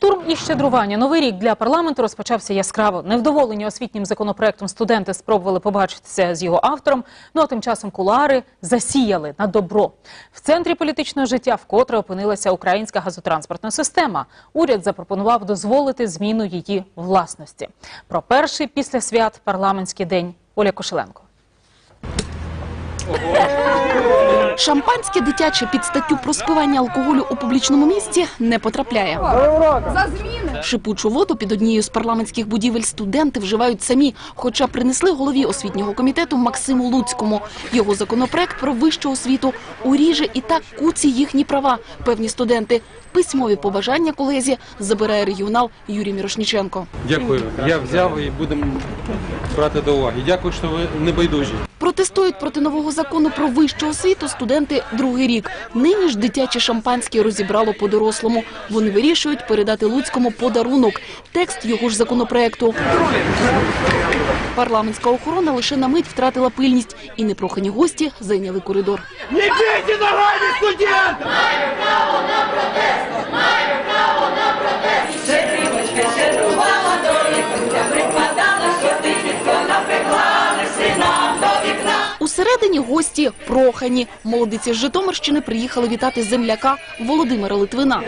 Штурм і щедрування. Новий рік для парламенту розпочався яскраво. Невдоволені освітнім законопроектом студенти спробували побачитися з його автором. Ну а тим часом кулуари засіяли на добро. В центрі політичного життя вкотре опинилася українська газотранспортна система. Уряд запропонував дозволити зміну її власності. Про перший після свят парламентський день Оля Кошеленко. Шампанське дитяче під статтю про спивання алкоголю у публічному місці не потрапляє. Шипучу воду під однією з парламентських будівель студенти вживають самі, хоча принесли голові освітнього комітету Максиму Луцькому. Його законопроект про вищу освіту уріже і так куці їхні права. Певні студенти. Письмові побажання колезі забирає регіонал Юрій Мірошніченко. Дякую. Я взяв і будемо брати до уваги. Дякую, що ви не байдужі. Протестують проти нового закону про вищу освіту студенти другий рік. Нині ж дитяче шампанське розібрало по-дорослому. Вони вирішують передати Луцькому подарунок – текст його ж законопроекту. Парламентська охорона лише на мить втратила пильність, і непрохані гості зайняли коридор. Не бейте ногами студентов! Усередині гості прохані. Молодиці з Житомирщини приїхали вітати земляка Володимира Литвина.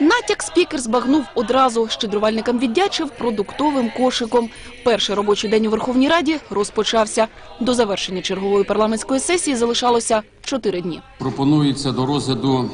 Натяк спікер збагнув одразу. Щедрувальникам віддячив продуктовим кошиком. Перший робочий день у Верховній Раді розпочався. До завершення чергової парламентської сесії залишалося чотири дні. Пропонується до розгляду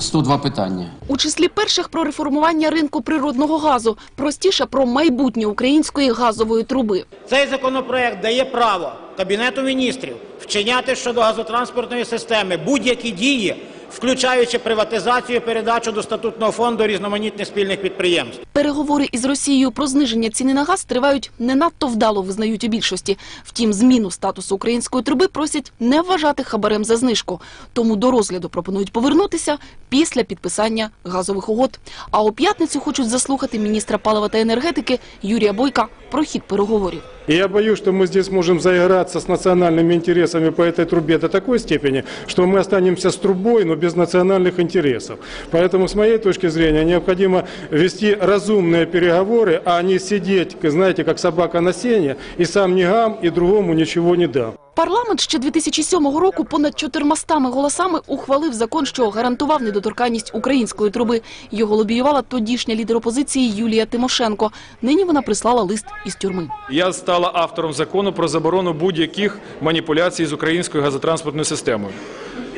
102 питання. У числі перших про реформування ринку природного газу, простіше про майбутнє української газової труби. Цей законопроект дає право Кабінету міністрів вчиняти щодо газотранспортної системи будь-які дії, включаючи приватизацію передачу до статутного фонду різноманітних спільних підприємств. Переговори із Росією про зниження ціни на газ тривають не надто вдало, визнають у більшості. Втім, зміну статусу української труби просять не вважати хабарем за знижку. Тому до розгляду пропонують повернутися після підписання газових угод. А у п'ятницю хочуть заслухати міністра палива та енергетики Юрія Бойка про хід переговорів. И я боюсь, что мы здесь можем заиграться с национальными интересами по этой трубе до такой степени, что мы останемся с трубой, но без национальных интересов. Поэтому, с моей точки зрения, необходимо вести разумные переговоры, а не сидеть, знаете, как собака на сене, и сам не гам, и другому ничего не дам. Парламент ще 2007 року понад 400 голосами ухвалив закон, що гарантував недоторканність української труби. Його лобіювала тодішня лідер опозиції Юлія Тимошенко. Нині вона прислала лист із тюрми. Я стала автором закону про заборону будь-яких маніпуляцій з українською газотранспортною системою.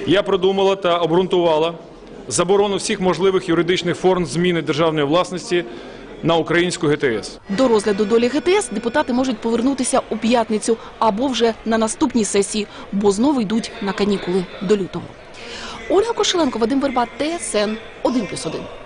Я продумала та обґрунтувала заборону всіх можливих юридичних форм зміни державної власності на українську ГТС. До розгляду долі ГТС депутати можуть повернутися у п'ятницю або вже на наступній сесії, бо знову йдуть на канікули до лютого. Ольга Кошеленко, Вадим Верба, ТСН 1+,1.